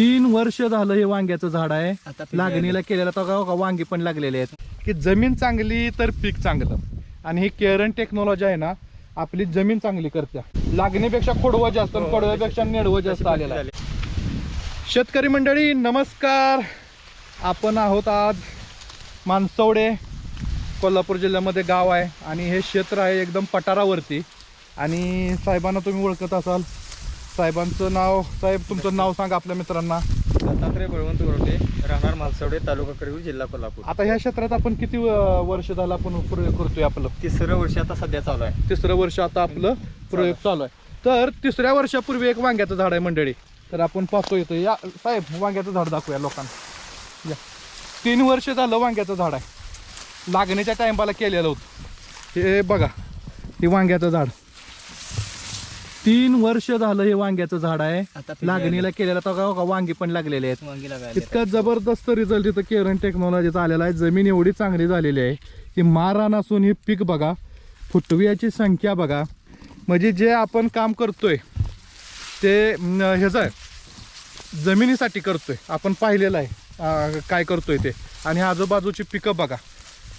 तीन वर्ष झालं हे वांग्याचं झाड आहे. लागणीला केलेलं. तर का वांगी पण लागलेले आहेत. की जमीन चांगली तर पीक चांगलं. आणि ही केरन टेक्नॉलॉजी आहे ना आपली जमीन चांगली करते लागणीपेक्षा खोडवं जास्त खोडव्यापेक्षा नेडवं जास्त आलेलं आहे. शेतकरी मंडळी नमस्कार. आपण आहोत आज मानसवडे कोल्हापूर जिल्ह्यामध्ये गाव आहे. आणि हे क्षेत्र आहे एकदम पठारावरती. आणि साहेबांना तुम्ही ओळखत असाल. साहेबांचं नाव साहेब तुमचं नाव सांगा आपल्या मित्रांना. दत्तात्रय बळवंत गोरटे राहणार मालसवडे तालुका करवीर जिल्हा कोल्हापूर. आता ह्या क्षेत्रात आपण किती अं, वर्ष झालं आपण प्रयोग करतोय आपलं? तिसरं वर्ष आता सध्या चालू आहे. तिसरं वर्ष आता आपलं प्रयोग चालू आहे. तर तिसऱ्या वर्षापूर्वी एक वांग्याचं झाड आहे मंडळी. तर आपण पाहतो येतो या साहेब वांग्याचं झाड दाखवूया लोकांना. या. तीन वर्ष झालं वांग्याचं झाड आहे. लागणीच्या टाइमला केलेलं होतं. हे बघा हे वांग्याचं झाड. तीन वर्ष झालं हे वांग्याचं झाड आहे. लागणीला केलेलं. तर का वांगी पण लागलेले आहेत. इतका जबरदस्त रिझल्ट इथं केरन टेक्नॉलॉजीचा आलेला आहे. जमीन एवढी चांगली झालेली आहे की मारहाण असून ही पीक बघा फुटवियाची संख्या बघा. म्हणजे जे आपण काम करतोय ते ह्याचं आहे. जमिनीसाठी करतोय. आपण पाहिलेलं आहे काय करतोय ते. आणि आजूबाजूची पिकं बघा.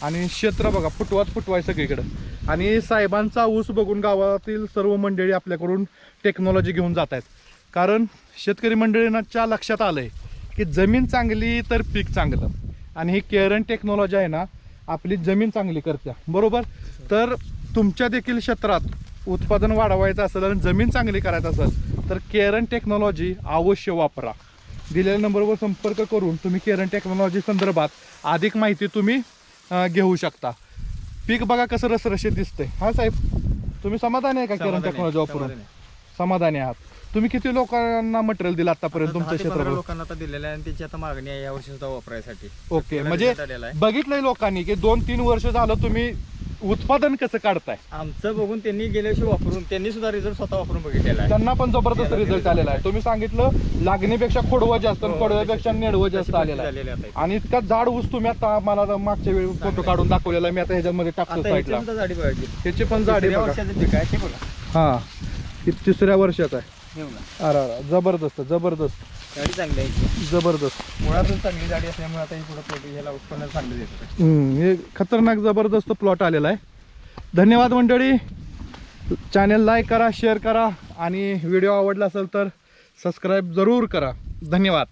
आणि क्षेत्र बघा फुटवात फुटवाय सगळीकडं आणि साहेबांचा ऊस बघून गावातील सर्व मंडळी आपल्याकडून टेक्नॉलॉजी घेऊन जात आहेत कारण शेतकरी मंडळींच्या लक्षात आलंय की जमीन चांगली तर पीक चांगलं. आणि ही केरन टेक्नॉलॉजी आहे ना आपली जमीन चांगली करते बरोबर? तर तुमच्या देखील क्षेत्रात उत्पादन वाढवायचं असेल आणि जमीन चांगली करायचं असेल तर केरन टेक्नॉलॉजी अवश्य वापरा. दिलेल्या नंबरवर संपर्क करून तुम्ही केरन टेक्नॉलॉजी संदर्भात अधिक माहिती तुम्ही घेऊ शकता. पीक बघा कसं रसरशीत दिसतंय. हा साहेब तुम्ही समाधानी आहे का आहे, टेक्नॉलॉजी वापरून समाधानी आहे. समाधानी आहात. तुम्ही किती लोकांना मटेरियल दिलं आतापर्यंत आता तुमच्या क्षेत्रात लोकांना आता दिलेलं आहे आणि त्याची आता मागणी आहे या वर्षी सुद्धा वापरायसाठी. ओके म्हणजे. बघितलंय लोकांनी की दोन तीन वर्ष झालं तुम्ही उत्पादन कसं काढताय? आमचं बघून त्यांनी गेल्या वर्षी वापरून त्यांनी सुद्धा रिझल्ट स्वतः वापरून बघितलेला आहे. त्यांना पण जबरदस्त रिझल्ट आलेला आहे. तुम्ही सांगितलं लागणीपेक्षा खोडवं जास्त आणि हो, खोडव्यापेक्षा नेडवं जास्त त्याची आलेलं आहे. आणि इतका झाड ऊस तुम्ही आता मला मागच्या वेळी फोटो काढून दाखवलेला. मी आता ह्याच्यामध्ये टाकतो साईडला ह्याची पण झाडे वर्षाचं हा तिसऱ्या वर्षात आहे. अरे जबरदस्त जबरदस्त. झाडी चांगली आहे. जबरदस्त. मुळातून चांगली झाडी असल्यामुळे आता ही पुढे पोटी ह्याला उत्पन्न चांगलं देतं हम्म, हे खतरनाक जबरदस्त प्लॉट आलेला आहे. धन्यवाद मंडळी. चॅनेल लाईक करा शेअर करा आणि व्हिडिओ आवडला असेल तर सबस्क्राईब जरूर करा. धन्यवाद.